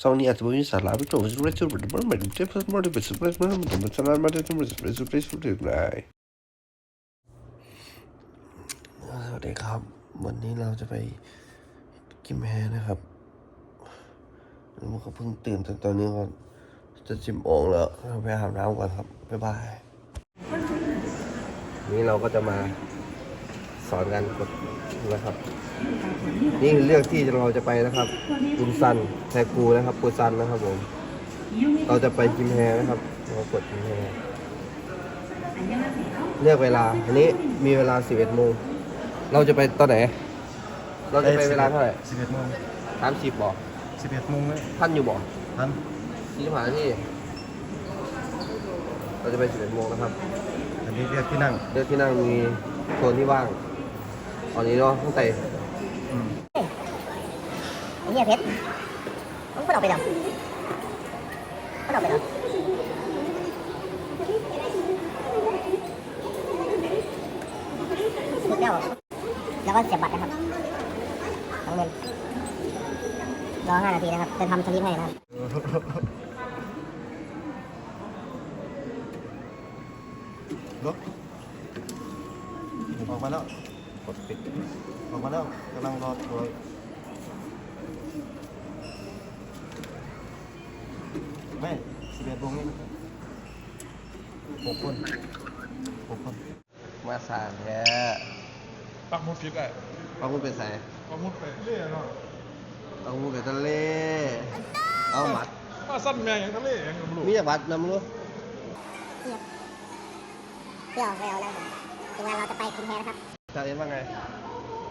ซองนี้อาจจะไม่มีสาระไม่ตรงกับสิ่งที่เราเป็นมันไม่ได้เป็นสิ่งที่เราเป็นสิ่งที่เราเป็นสิ่งที่เราเป็นสิ่งเราเป็นสิ่งที่เราเป็นสิ่งที่เราเป็นสิ่งที่เราเป็นสวัสดีครับวันนี้เราจะไปกินแฮนะครับแล้วมันก็เพิ่งตื่นแต่ตอนนี้ก็จะจิมโองแล้วเราไปอาบน้ำก่อนครับบ๊ายบายนี่เราก็จะมาสอนกันกดนะครับ อเลือกที่เราจะไปนะครับกุนซันแทกูนะครับกุนซันนะครับผม เราจะไปกิมแฮนะครับ เรากดกิมแฮเลือกเวลา อันนี้มีเวลา 11โมง เราจะไปตอนไหน เราจะไปเวลาเท่าไหร่สิบเอ็ดโมงสามสิบบ่สิบเอ็ดโมงเลยท่านอยู่บ่ทันที่ผ่านที่ เราจะไป11โมงนะครับ อันนี้เรียกที่นั่ง เลือกที่นั่งมีโซนที่ว่าง ตอนนี้เนาะตั้งแต่อืมไอ้ เหี้ยเพชรมันก็เอาไปแล้วมันเอาไปแล้วสุดแล้วแล้วก็เสียบบัตรนะครับสองเงินรอห้านาทีนะครับ จะทำสลิปให้นะครับรถออกมาแล้ว กดปิด ออกมาแล้วกำลังรอตัว แม่สิบเอ็ดโมงนี่หกคนหกคน มาสร้างแท้ปักหมุดผิดอะปังมุดเป็นไสปักหมุดไปเรื่อยเนาะปังมุดเป็นทะเล เอาหมัดว่าสั้นแมงอย่างทะเลอย่างกับลูกมีแต่บัตรนำรู้เดี๋ยวไปเอาแล้วถึงเวลาเราจะไปกินแฮนะครับจาเอ็นว่าไง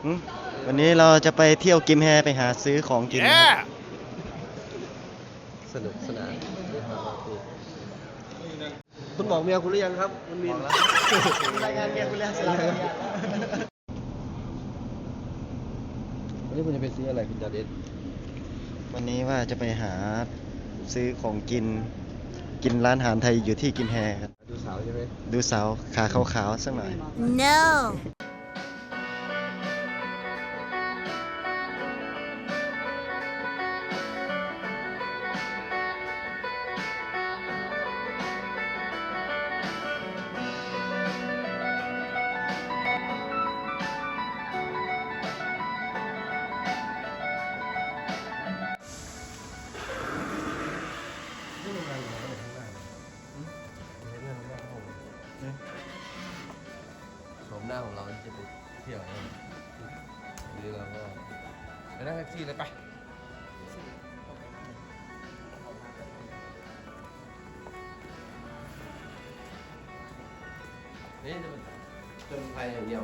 อืมวันนี้เราจะไปเที่ยวกิมแฮไปหาซื้อของกินนะครับสนุกสนานได้หามาคุย คุณบอกเมียคุณหรือยังครับคุณมินรายงานเมียคุณแล้วเสร็จแล้ววันนี้คุณจะไปซื้ออะไรคุณจาเอ็นวันนี้ว่าจะไปหาซื้อของกิน กินร้านอาหารไทยอยู่ที่กิมแฮครับดูสาวใช่ไหมดูสาวขาขาวๆสักหน่อย no น้าของเราจะไปเที่ยวนะหรือเราก็ไปนั่งแท็กซี่เลยไปนี่จะเป็นจนไทยอย่างเดียว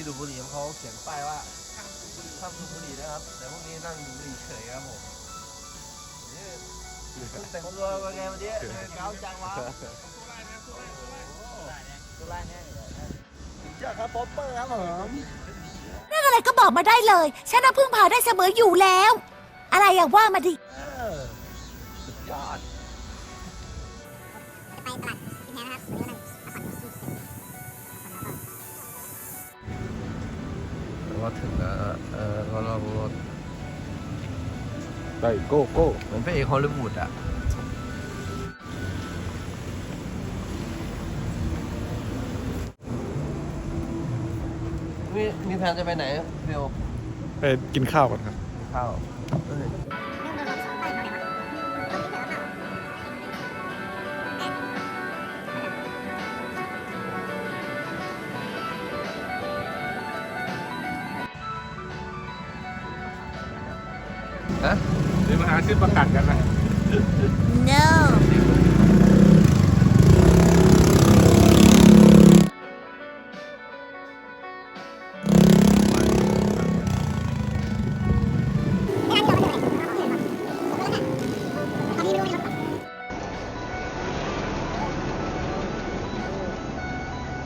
ที่ดูดบุหรี่เขาเขียนป้ายว่าห้ามดูดบุหรี่นะครับ แต่พวกนี้นั่งดูดบุหรี่เฉยครับผมแต่งตัวเป็นไงวันนี้เก้าจังวะเจ้าครับป๊อปเปอร์ครับผมเรื่องอะไรก็บอกมาได้เลย ฉันน่ะพึ่งพาได้เสมออยู่แล้ว อะไรอะว่ามาดิ ราเราถึงแล้วเออเราเราไปโก้โก้เหมือนพระเอกฮอลลีวูดอะมีมีแผนจะไปไหนเบลไปกินข้าวก่อนครับ ข้าวะหรือมาหาซื้อประกาศกันนะ no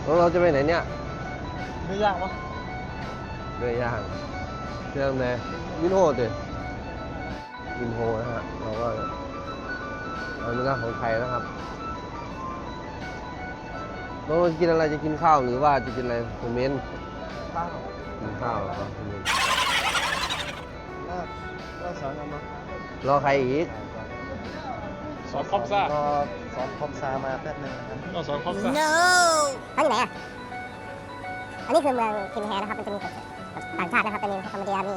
แล้เราจะไปไหนเนี่ยเไม่ยากปะเรือย่างเรื่องไหนวินโฮเดิ เอาเนื้อของไทยนะครับเราจะกินอะไรจะกินข้าวหรือว่าจะกินอะไรคอมเมนต์ข้าวกินข้าวเหรอคอมเมนต์ลาบลาบสอนกันมารอใครอีกสอนคอมซ่ารอสอนคอมซามาแป๊บนึงนะครับก็สอนคอมซ่า no เขาอยู่ไหนอะอันนี้คือเมืองคิมแฮนะครับมันจะมีแบบต่างชาตินะครับจะมีคอมเมดี้มี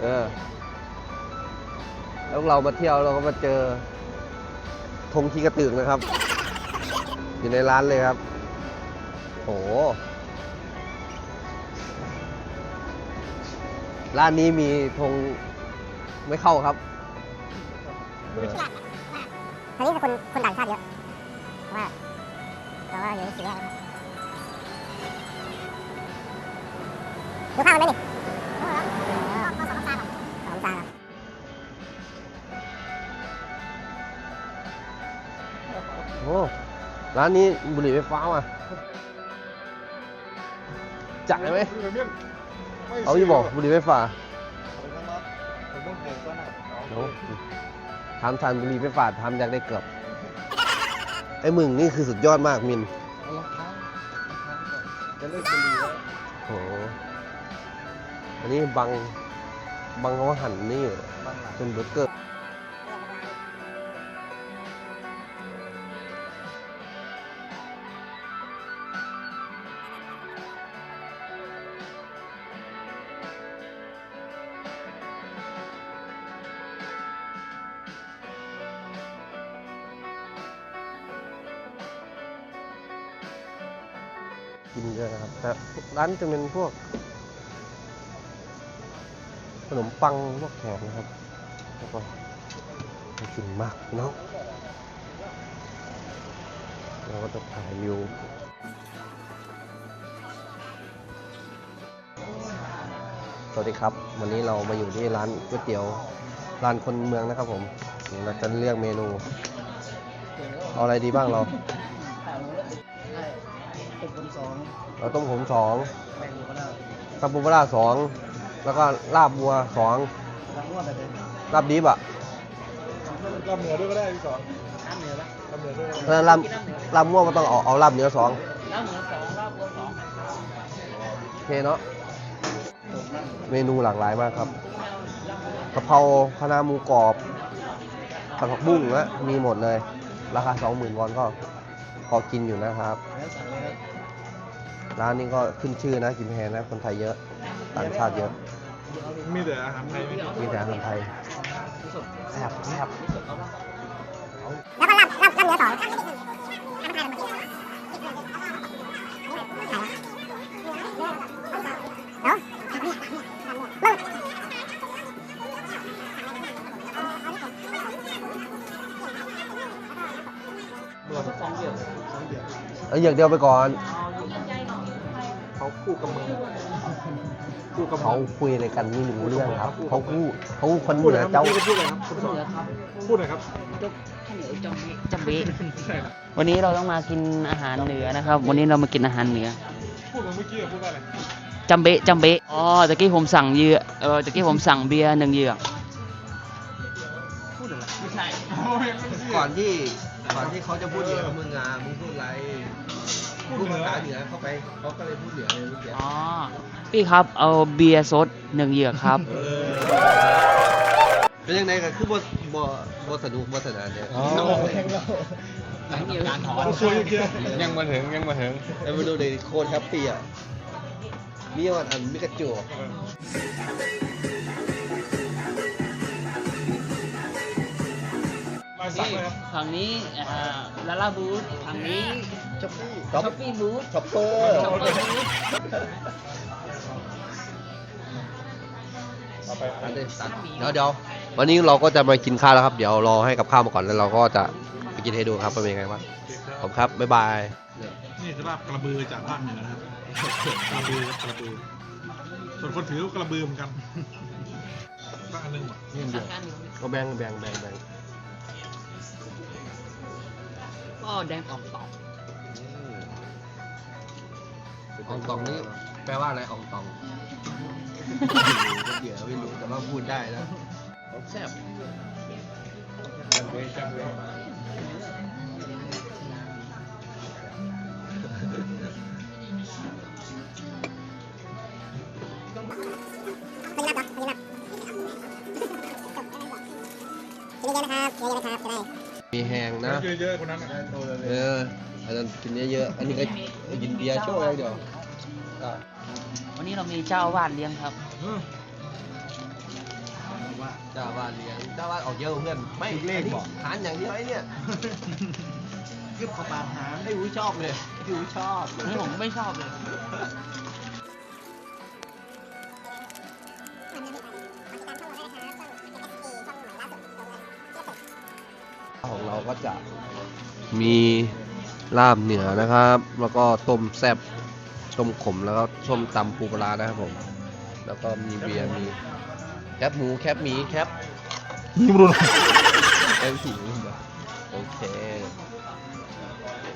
เออ แล้วเรามาเที่ยวเราก็มาเจอธงขี้กระตึกนะครับ อยู่ในร้านเลยครับ โห ร้านนี้มีธงไม่เข้าครับเอออันนี้คือคนคนต่างชาติเยอะเพราะว่าเพราะว่าอยู่ในคิมแฮนะครับดูข้าวมันไหมนี่ อ้ร้านนี้บุหรี่ไฟฟ้าว่ะจ่ายไหมเอาอยู่บอกบุหรี่ไฟฟ้าผมต้องรับผมต้องเก็บก่อนนะโอ้ทำทันบุหรี่ไฟฟ้าทำอยากได้เกือบไอ้มึงนี่คือสุดยอดมากมินเอารองเท้ารองเท้าก่อนจะเลิกบุหรี่แล้วโหอันนี้บังบังเขาหั่นนี่อยู่บางหลังเป็นเบอร์เกอร์ กินเยอะครับแต่ร้านจะเป็นพวก ขนมปังพวกแขกนะครับ แล้วก็กินมากเนาะเราก็จะถ่ายวิวสวัสดีครับ วันนี้เรามาอยู่ที่ร้านก๋วยเตี๋ยวร้านคนเมืองนะครับผมเราจะเลือกเมนู เอาอะไรดีบ้างเรา เป็นคนสองเราต้มผมสองแบ่งหมูก็ได้ซาปูปลาร้าสองแล้วก็ลาบวัวสองรักงวดอะไรเป็นลาบดิบอะลำเหนือด้วยก็ได้พี่สอนน้ำเหนือปะลำเหนือด้วยเพราะฉะนั้นลาบลาบม่วงก็ต้องเอาเอาลาบเนื้อสองน้ำเหนือสองลาบวัวสองโอเคเนาะเมนูหลากหลายมากครับกะเพราคะน้าหมูกรอบผัดผักบุ้งนะมีหมดเลย ราคา 20,000วอนก็พอกินอยู่นะครับ ร้านนี้ก็ขึ้นชื่อนะกินแพงนะ คนไทยเยอะ ต่างชาติเยอะ มีแต่อาหารไทยไม่มีมีแต่อาหารไทยแซ่บแซ่บแล้วก็รับรับรับเนื้อสองเนาะมึงเอาอย่างเดียวไปก่อน เขาคุยอะไรกันไม่รู้เรื่องครับเขาพูดเขาคนเหพูดนืเลยอครับเจ้าพูดเลยครับคุณสอนพูดหน่อยครับจำเบะใช่ครับวันนี้เราต้องมากินอาหารเหนือนะครับ วันนี้เรามากินอาหารเหนือพูดเหมือนเมื่อกี้อะพูดว่าอะไรจำเบะจำเบะอ๋อตะกี้ผมสั่งเยือเออตะกี้ผมสั่งเบียร์หนึ่งเหยือกพูดอะไรไม่ใช่ก่อนที่ก่อนที่เขาจะพูดเหนือกับมึงอะมึงพูดอะไรพูดพูดเหนืภาอษาเหนือเข้าไปเขาก็เลยพูดเหนือเลยเมื่อกี้อ๋อ พี่ครับเอาเบียร์สดหนึ่งเหยือกครับเออเป็นยังไงกันคือบทบทสนุกบทสนานเนี่ยเขาช่วยเยอะๆยังมาถึงยังมาถึงแล้วมาดูเลยโคตรแฮปปี้อะมีวันอันมิกาจูมาสั่งเลยครับฝั่งนี้ลาลาบูธฝั่งนี้ช็อปปี้ช็อปช้อปปี้บูธช็อปเปอร์ช็อปปี้บูธเอาไปอันนี้ตั เดี๋ยวเดี๋ยววันนี้เราก็จะมากินข้าวแล้วครับ เดี๋ยวรอให้กับข้าวมาก่อนแล้วเราก็จะไปกินให้ดูครับว่าเป็นยังไงบ้างขอบคุณครับบ๊ายบายนี่สภาพกระบือจากภาคเหนือนะครับกระบือกระบือส่วนคนถือก็กระบือเหมือนกันบ้านอันหนึงก็แบ่งแบ่งแบ่งแบ่งก็แดงออกต่ออองตองนี่ แปลว่าอะไรอองตองเดี๋ยวไม่รู้แต่ว่าพูดได้นะแซ่บเยอะๆนะครับเยอะๆนะครับจะได้มีแหงนะเยอะๆคนนั้นเอออันนั้นกินเยอะๆอันนี้ก็กินเบียร์ช่วยอะไรเดี๋ยวอะ วันนี้เรามีเจ้าอาวาดเลี้ยงครับ ว่าเจ้าบ้านเลี้ยงเจ้าบ้านออกเยอะกว่าเพื่อนไม่เลขบอก หารอย่างเดียวไอ้เนี่ยคือขบาหารให้อุ้ยชอบเลยพี่อุ้ยชอบอันนี้ผมไม่ชอบเลย ของเราก็จะมีลาบเหนือนะครับ แล้วก็ต้มแซ่บ ต้มขมแล้วก็ส้มตำปูปลาร้านะครับผม แล้วก็มีเบียร์มีแคบหมูแคบหมีแคบยิ้มรุนแคบผีโอเค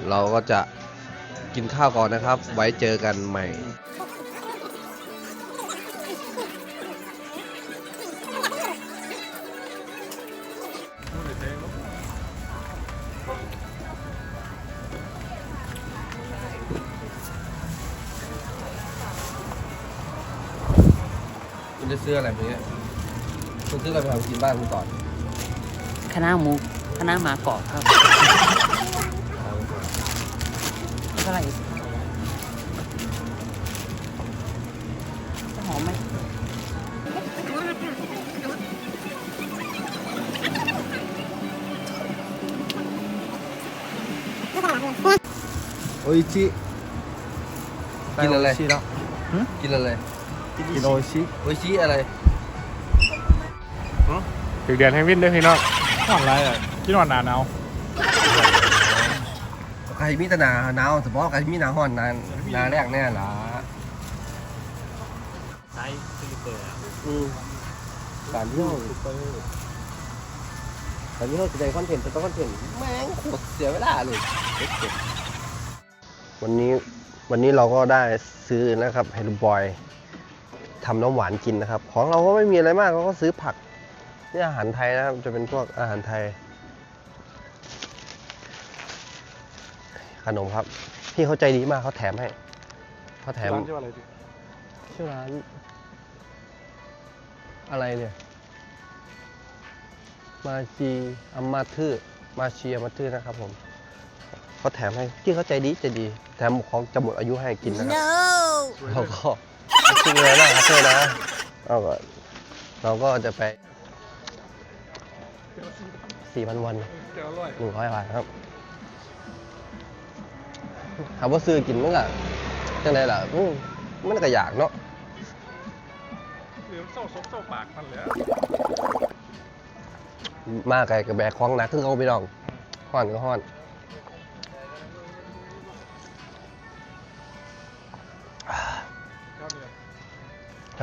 เราก็จะกินข้าวก่อนนะครับ ไว้เจอกันใหม่ คุณจะซื้ออะไรไหมเนี่ยคุณซื้ออะไรไปทำกินบ้านคุณก่อนคณะหมูคณะหมากรอบครับเท่าไหร่หอมไหมโออิชิกินอะไรชิแล้วกินอะไร กินโอชิโออิชิอะไรถึงเดือนแห่งวินด้วยพี่น้องหอนไรอะกินหอนหนาหนาวใครมีแตหนาหนาวเฉพาะใครมีหนาห้อนนานหนาแรกแน่ล่ะใช้ซิลิเปอร์อืมการเที่ยวการเที่ยวจะได้คอนเทนต์จะต้องคอนเทนต์แม่งโคตรเสียเวลาเลยวันนี้วันนี้เราก็ได้ซื้อนะครับเฮลูบอย ทำน้ำหวานกินนะครับ ของเราก็ไม่มีอะไรมากเราก็ซื้อผักนี่อาหารไทยนะครับ จะเป็นพวกอาหารไทย ขนมครับ พี่เขาใจดีมากเขาแถมให้เขาแถมร้านชื่ออะไรดิชื่อร้าน อะไรเนี่ย มาชีอามาทือมาชีอามาทือนะครับผมเขาแถมให้พี่เขาใจดีใจดี แถมของจะหมดอายุให้กินนะครับ no เราก็ จริงเลยนะครับเธอนะเอาก็เราก็จะไปสี่พันวันเจ้าอร่อยหนึ่งร้อยบาทครับถามว่าซื้อกินมั้งอะจังไดล่ะอืมมันก็อยากเนาะหรือโซ่ซบโซ่ปากมันเลยมากไกลกับแบกของหนักคือเขาไปลองห้อนก็ห้อนข้าวเหนี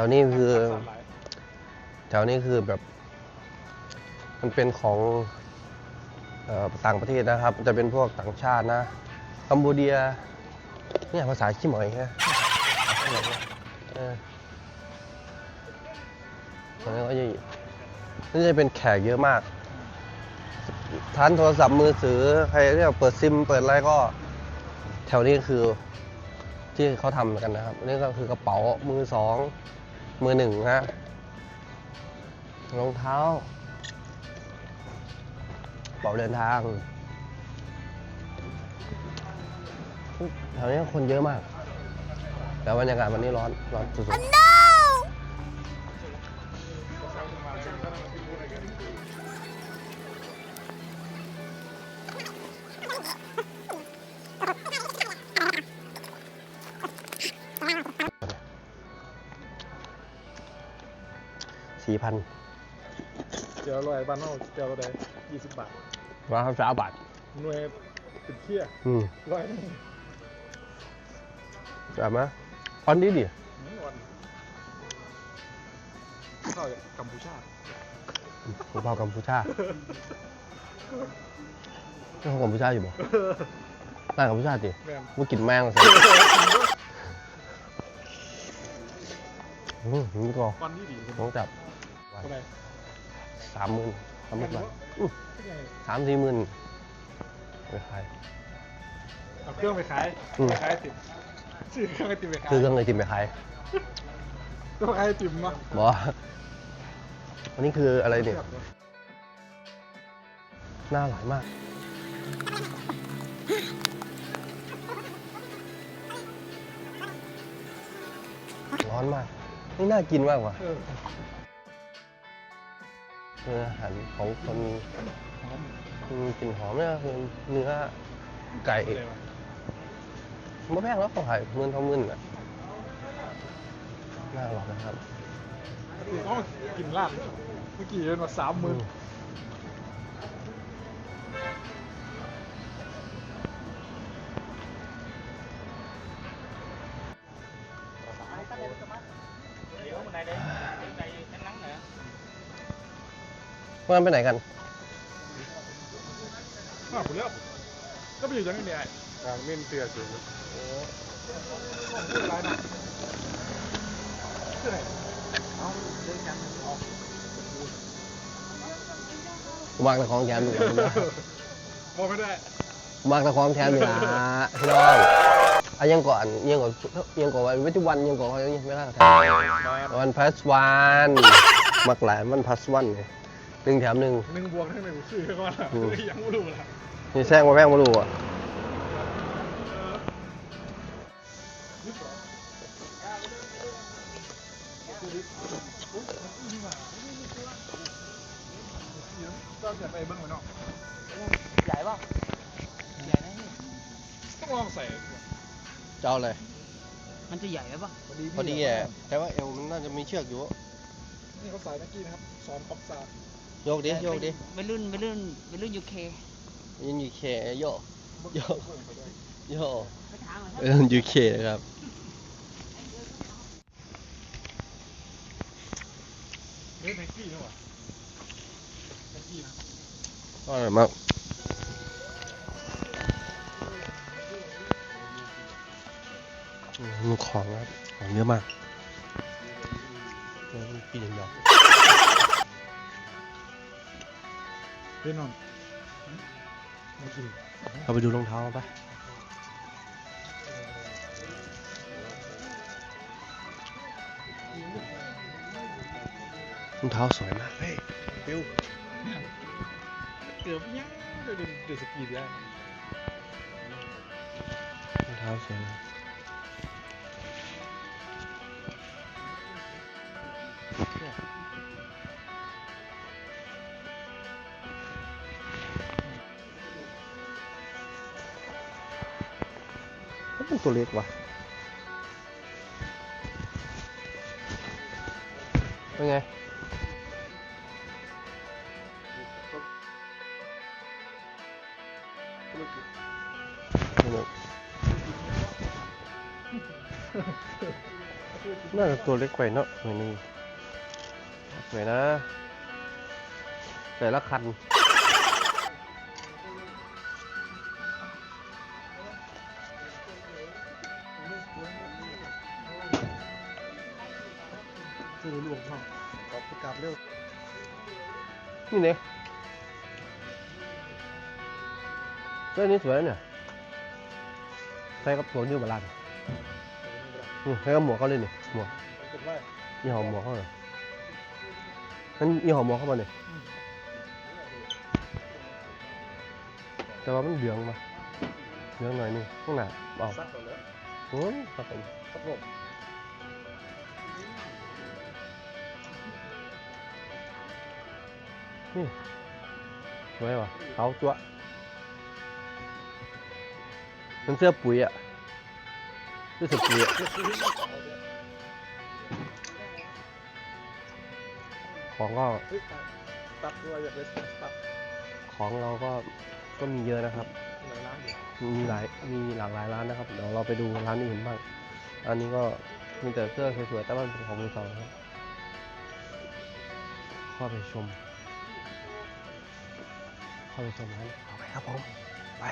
วนี้คือ แถวนี้คือแบบ มันเป็นของออต่างประเทศนะครับ จะเป็นพวกต่างชาตินะ กัมพูเดีย เนี่ยภาษาขี้หมอยฮะตอนนี้ก็จะนี่จะเป็นแขกเยอะมากท่านโทรศัพท์มือถือใครเรียกเปิดซิมเปิดอะไรก็ แถวนี้คือที่เขาทำกันนะครับ นี่ก็คือกระเป๋ามือสอง มือหนึ่งฮะรองเท้าเป๋าเดินทางแถวนี้คนเยอะมาก แต่บรรยากาศวันนี้ร้อน ร้อนสุด no สี่พันเจ้าอร่อยบ้านนอกเจ้าอร่อยยี่สิบบาทร้อยสามบาทหน่วยเป็นเที่ยอืมร้อยหนึงจับมาออนดีดิอืมวันเข้าจากกัมพูชาผมเผากัมพูชานี่ของผู้ชายอยู่บ่ร้านของผู้ชายดิแม่นว่ากินแมงสิอืมนี่ก็ฟันที่ดีต้องจับเท่าไหร่สามหมื่นสามหมื่นบาทอื้อเป็นไงสามสี่หมื่นไปขายเอาเครื่องไปขายอืมไปขายไอติมซื้อเครื่องไอติมไปขายคือเครื่องไอติมไปขายก็ขายไอติมเนาะบออันนี้คืออะไรเนี่ยหน้าหลายมากร้อนมาก นี่น่ากินมากว่ะเออ คืออาหารของคนมีกลิ่นหอมเนี่ยคือเนื้อไก่ไม่แพงแล้วเขาขายเมื่นเท่าหมื่นอะน่าอร่อยนะครับต้องกินลาบเมื่อกี้เดินมาสามหมื่น พวกนั้นไปไหนกันอะผมเลือกก็ไปอยู่ยังไงเนี่ยกลางเม่นเตือสูงโอ้ร้ายนะชื่ออะไรเอาเดินยังออกกูมากแต่ของแถมอยู่บอกไม่ได้กูมากแต่ของแถมอยู่นะพี่น้องอะยังก่อนยังก่อนยังก่อนวันวิจุวันยังก่อนเขายังไม่ได้แถมวันพัสวันมักหลายวันพัสวันเนี่ย หนึ่งแถมหนึ่ง หนึ่งบวกให้หนึ่งชื่อก่อนอืม ยังไม่รู้ละนี่แซงมาแพงมาดูอะใหญ่ป่ะใหญ่นะนี่ต้องลองใส่จะเอาเลยมันจะใหญ่ป่ะพอดีแหละแต่ว่าเอวมันน่าจะมีเชือกอยู่ นี่เขาใส่นักกี้นะครับสอนป๊อปซาร์ โยกดิ โยกดิวัยรุ่นวัยรุ่นวัยรุ่นยูเคยันยูเคโยกโยกโยกไปถามหน่อยเออยูเคนะครับเล่นนักกี้นะวะนักกี้นะอร่อยมากอืมมีของครับของเยอะมากแล้วมีปีนดอก เล่นนอนนักกี้เราไปดูรองเท้าปะรองเท้าสวยมากเฮ้ยฟิวเกือบยังเดี๋ยวเดี๋ยวสกีได้รองเท้าสวยมั นตัวเล็กว่ะเป็นไงน่าจะตัวเล็กไปเนาะหน่อยนึงหน่อยนะ แต่ละคัน คือรวมช่องกลับกลับเร็วนี่เนี่ยเรื่องนี้สวยนะเนี่ยใส่กับตัวนิ้วบาลานนี่ใส่กับหมวกเขาเลยนี่หมวกเป็นไรยี่ห้อหมวกเขาเลยนั่นยี่ห้อหมวกเข้ามาเนี่ยแต่ว่ามันเหลืองมาเหลืองหน่อยนึงข้างหน้าเอาซัดก่อนแล้วโอ้ยครับผมครับผม นี่สวยว่ะเขาจั่วมันเสื้อปุ๋ยอะเสื้อปุ๋ยอะของก็ตัดด้วยอยากเลยตัดของเราก็ก็มีเยอะนะครับ มีหลายมีหลากหลายร้านนะครับ เดี๋ยวเราไปดูร้านอื่นบ้าง อันนี้ก็มีแต่เสื้อสวยๆแต่ว่าเป็นของมือสองครับเข้าไปชม เข้าไปชมร้านต่อไปครับผม ไป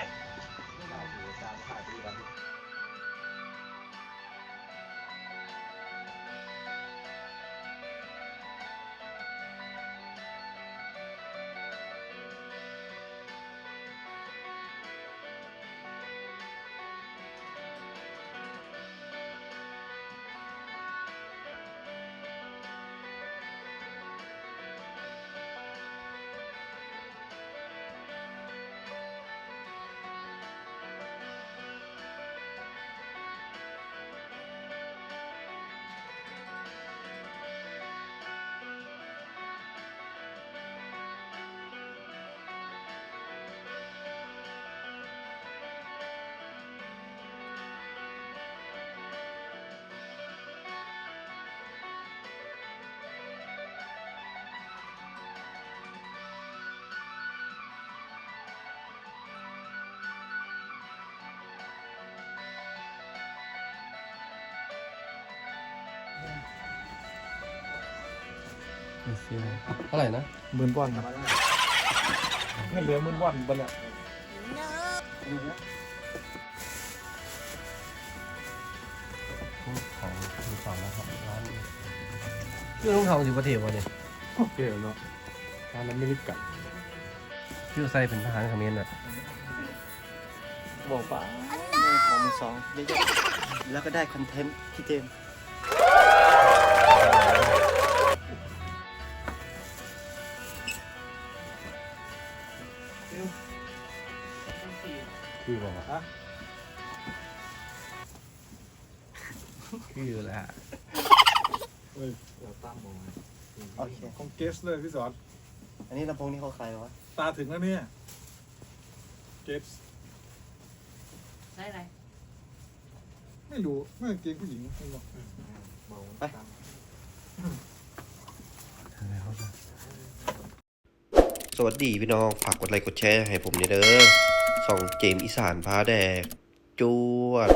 เท่าไหร่นะหมื่นวอนครับเงินเหลือหมื่นวอนบนเนี่ยของมือสองแล้วครับร้านนี้เื่องรองเท้าอยู่ประเทศวะเนี่ยโอเคเนาะร้านนั้นไม่รีบกลับชื่อใส่เป็นทหารเขมรน่ะบอกป่าได้ของมือสองเยอะๆแล้วก็ได้คอนเทนต์ที่เจม เคของเกสเลยพี่สอน อันนี้ลำโพงนี่เขาใครวะตาถึงแล้วเนี่ย เกสใช่ไรไม่รู้ไม่กางเกงผู้หญิงไม่รู้ไปสวัสดีพี่น้อง ฝากกดไลค์กดแชร์ให้ผมเนี่ยเด้อส่องเจมส์อีสานพาแดกจวด